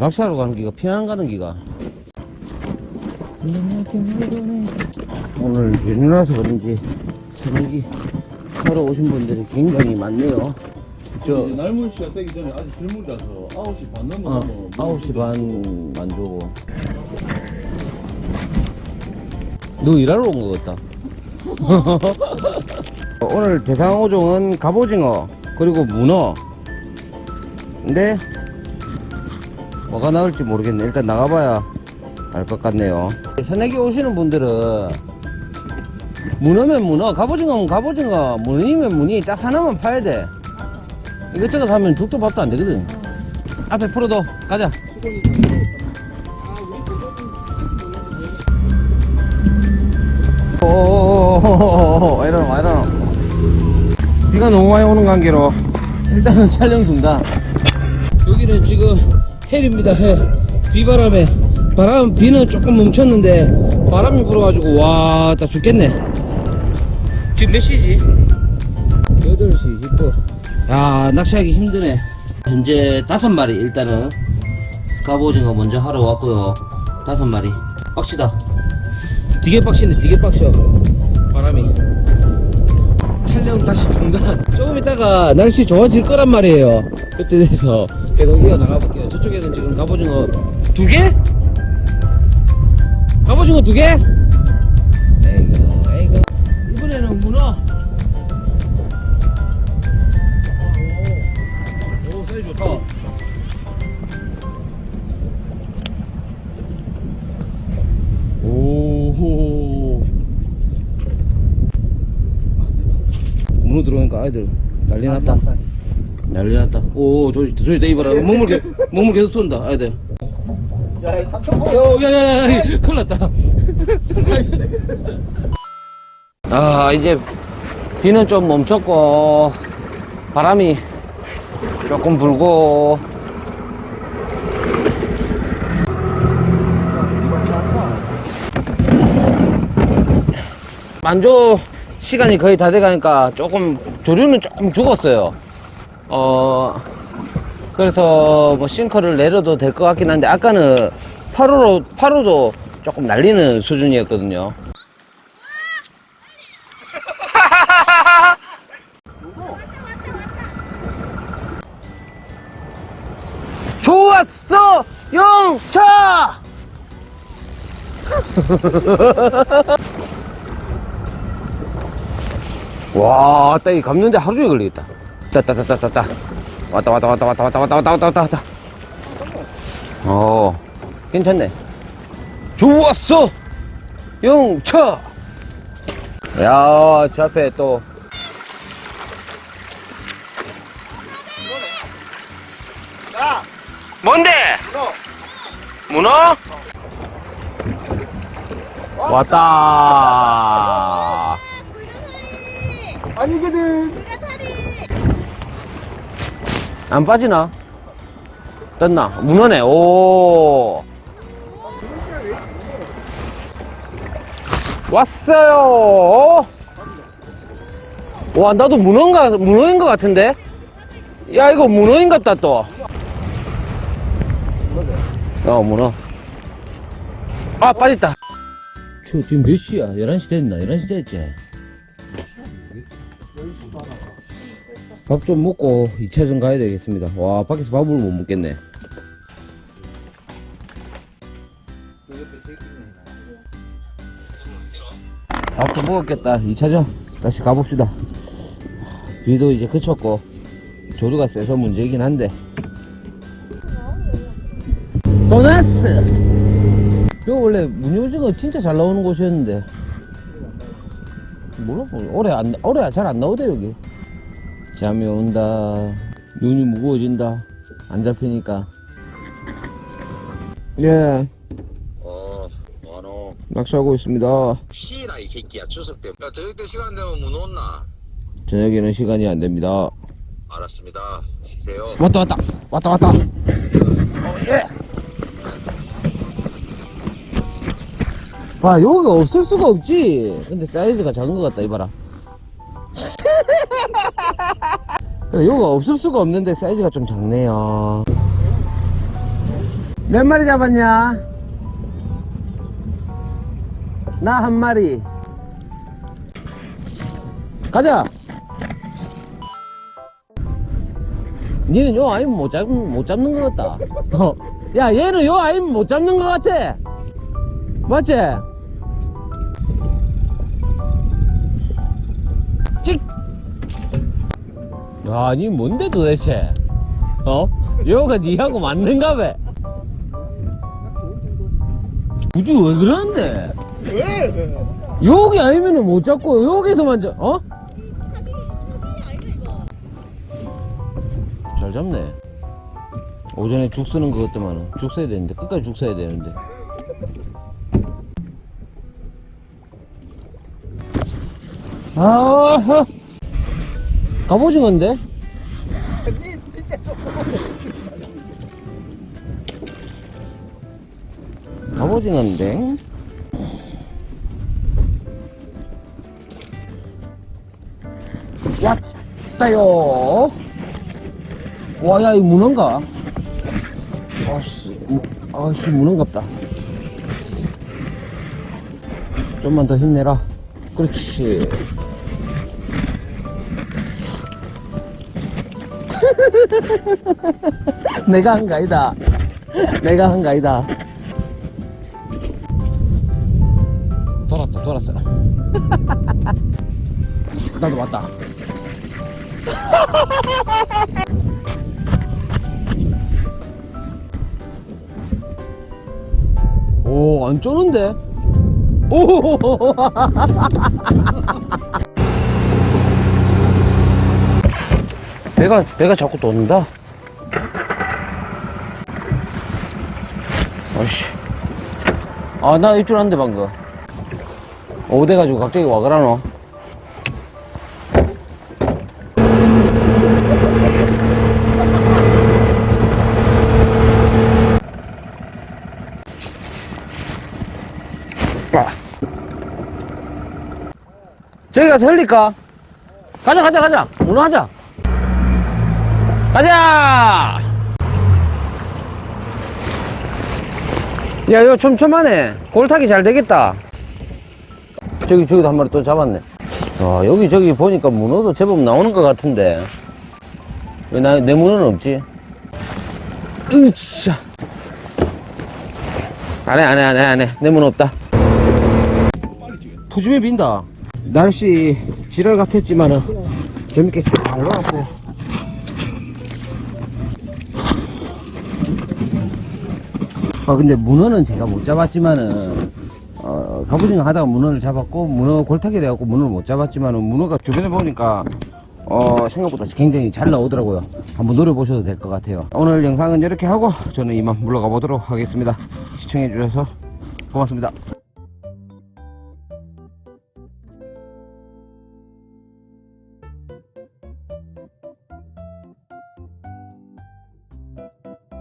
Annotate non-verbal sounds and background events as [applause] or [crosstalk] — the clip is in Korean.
낚시하러 가는 기가 피난 가는 기가. 오늘 연휴라서 그런지 저녁이 하러 오신 분들이 굉장히 많네요. 저 이제 날물 씨가 되기 전에 아직 들물이라서 9시 반 넘어 어, 뭐 9시 반 만두고. 너 일하러 온 것 같다. [laughs] 오늘 대상어종은 갑오징어 그리고 문어. 근데 뭐가 나올지 모르겠네. 일단 나가봐야 알 것 같네요. 산에기 오시는 분들은 문어면 문어 갑오징어면 갑오징어 문이면 문이 딱 하나만 파야 돼. 이것저것 사면 죽도 밥도 안 되거든. 앞에 풀어도 가자. 오오오오오오 이러노 이러노 비가 너무 많이 오는 관계로 일단은 촬영 중다. 여기는 지금 헬입니다. 헬 비바람에 바람 비는 조금 멈췄는데 바람이 불어가지고 와 나 죽겠네. 지금 몇 시지? 8시 10분 야 낚시하기 힘드네. 현재 다섯 마리 일단은 갑오징어 먼저 하러 왔고요. 다섯 마리. 빡시다. 되게 빡시네 되게 빡셔 바람이. 촬영 다시 중단. 조금 있다가 날씨 좋아질 거란 말이에요. 그때 돼서 계속 이어나가 볼게요. 저쪽에는 지금 갑오징어 두 개? 갑오징어 두 개? 이번에는 문어. 문어 들어오니까 아이들 난리 났다 난리 났다. 오 저기 저기 또 이봐라. 먹물 계 먹물 계속 쏜다. 아이들 야 3천 어, 야야 야 큰일 났다. [laughs] 아 이제 비는 좀 멈췄고 바람이 조금 불고. 만조 시간이 거의 다 돼가니까 조금 조류는 조금 죽었어요 어 그래서 뭐 싱커를 내려도 될 것 같긴 한데 아까는 8호로 8호도 조금 날리는 수준이었거든요 [laughs] 좋았어 영차 [laughs] 와, 따, 이 감는데 하루 종일 걸리겠다. 따, 따, 따, 따. 왔다, 왔다, 왔다, 왔다, 왔다, 왔다, 왔다, 왔다, 왔다, 왔다. 어, 괜찮네. 좋았어! 영차! 야, 저 앞에 또. 야 뭔데? 너 문어? 왔다. 아니거든 안 빠지나? 떴나? 문어네, 오. 왔어요. 와, 나도 문어인가, 문어인 것 같은데? 야, 이거 문어인 것 같다, 또. 어, 문어. 아, 빠졌다. 저 지금 몇 시야? 11시 됐나? 11시 됐지? 밥 좀 먹고 2차전 가야 되겠습니다. 와, 밖에서 밥을 못 먹겠네. 밥도 먹었겠다. 2차전 다시 가봅시다. 비도 이제 그쳤고, 조류가 세서 문제이긴 한데. 보너스! 저 원래 문효지가 진짜 잘 나오는 곳이었는데. 몰라, 뭐, 올해 안, 올해 잘 안 나오대, 여기. 잠이 온다. 눈이 무거워진다. 안 잡히니까. 예, 어, 뭐하노? 낚시하고 있습니다. 시라 이 새끼야 추석 때. 야 저녁 때 시간 되면 문 온나? 저녁에는 시간이 안 됩니다. 알았습니다. 쉬세요. 왔다, 왔다. 왔다, 왔다. 어, 예. 봐, 여기가 없을 수가 없지. 근데 사이즈가 작은 것 같다, 이봐라. 그래, 여기가 없을 수가 없는데 사이즈가 좀 작네요. 몇 마리 잡았냐? 나 한 마리. 가자. 니는 요 아이면 못 잡, 못 잡는 것 같다. 어. 야, 얘는 요 아이면 못 잡는 것 같아. 맞지? 야, 니 뭔데 도대체? 어? 요가 니하고 맞는가 봐. 굳이 왜 그러는데? 왜? 여기 아니면은 못 잡고 여기서만 잡, 어? 잘 잡네. 오전에 죽 쓰는 것 같더만은 죽 써야 되는데 끝까지 죽 써야 되는데. 아, 갑오징어인데? 니 진짜 조금. 갑오징어인데? 왔어요. 와, 야, 이 문어인가? 아씨, 무- 아씨, 문어인갑다. 좀만 더 힘내라. 그렇지. [laughs] 내가 한 거 아니다. 내가 한 거 아니다. 돌았다, 돌았어. [laughs] 나도 왔다. [laughs] 오, 안 쪼는데? 오! 배가, 배가 자꾸 돈다. 아이씨. 아, 나 입줄 안돼, 방금. 오대 가지고 갑자기 와그라노. 아. 저기 가서 흘릴까? 가자, 가자, 가자. 문어 하자. 가자! 야, 이거 촘촘하네. 골타기 잘 되겠다. 저기, 저기도 한 마리 또 잡았네. 아, 여기, 저기 보니까 문어도 제법 나오는 것 같은데. 왜 나, 내 문어는 없지? 으쌰. 안 해, 안 해, 안 해, 안 해. 내 문어 없다. 푸짐해 빈다. 날씨 지랄 같았지만은 재밌게 잘 놀았어요. 아 근데 문어는 제가 못 잡았지만은 어 갑오징어 하다가 문어를 잡았고 문어 골타기 돼갖고 문어를 못 잡았지만은 문어가 주변에 보니까 어 생각보다 굉장히 잘 나오더라고요. 한번 노려보셔도 될 것 같아요. 오늘 영상은 이렇게 하고 저는 이만 물러가 보도록 하겠습니다. 시청해 주셔서 고맙습니다